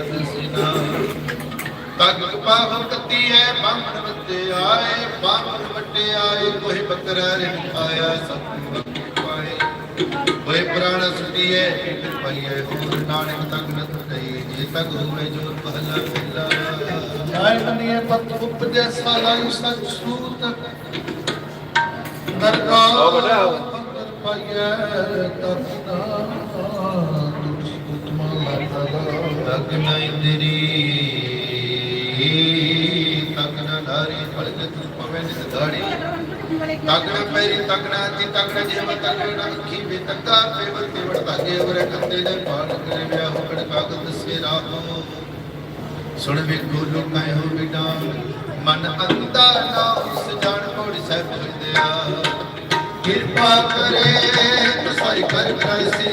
ਤਦ ਸਿਨਾ ਤਗ ਪਾਵ ਕੱਤੀ ਹੈ ਬਾਹਮਣ ਵੱਤੇ ਆਏ ਬਾਹਮਣ ਵੱਟੇ ਆਏ, ਕੋਈ ਬੱਕਰਾ ਰਿਣ ਆਇਆ ਸਤਿ ਪਾਏ ਹੋਏ ਪ੍ਰਾਣ ਸੁਦੀਏ ਪਈਏ ਹੋਰ ਨਾਨਕ ਤਗ ਨਤ ਦਈ ਜੇ ਤਗ ਹੋਵੇ ਜੋ ਪਹਲਾ ਪਹਿਲਾ ਜਾਇ ਮਨੀਏ ਪਤ ਉਪਜੈ ਸਾਲਾਈ ਸਚ ਸੂਤ ਨਰਕਾ ਲਓ ਬੇਟਾ। ਅੰਦਰ ਪਾਈਏ ਤਤਨਾ ਲਾਤਾ ਤੇਰੀ। ਤਗ ਧਾਰੀ ਫਲ ਤੂੰ ਪਵੇ ਨਿਤ ਧਾੜੀ ਪੈਰੀ ਤਗੜਾ ਤੀ ਤਗੜ ਜਿਵ ਤਗੜ ਅੱਖੀ ਵੇ ਤੱਕਾ ਪੇਵ ਤੇਵੜ ਤਾਗੇ ਵਰ ਕੰਦੇ ਦੇ ਪਾਲ ਕਰੇ ਵਿਆ ਹੋ ਕਾਗਦ ਸੇ ਰਾਹੋ ਸੁਣ ਵੇ ਗੋਲੋ ਹੋ ਬਿਡਾ ਮਨ ਅੰਦਾ ਨਾ ਉਸ ਜਾਣ ਕੋੜ ਸਹਿਬ ਹੋਇਦਿਆ ਕਿਰਪਾ ਕਰੇ ਸਾਈ ਕਰ ਕਰਾਇ ਸੇ।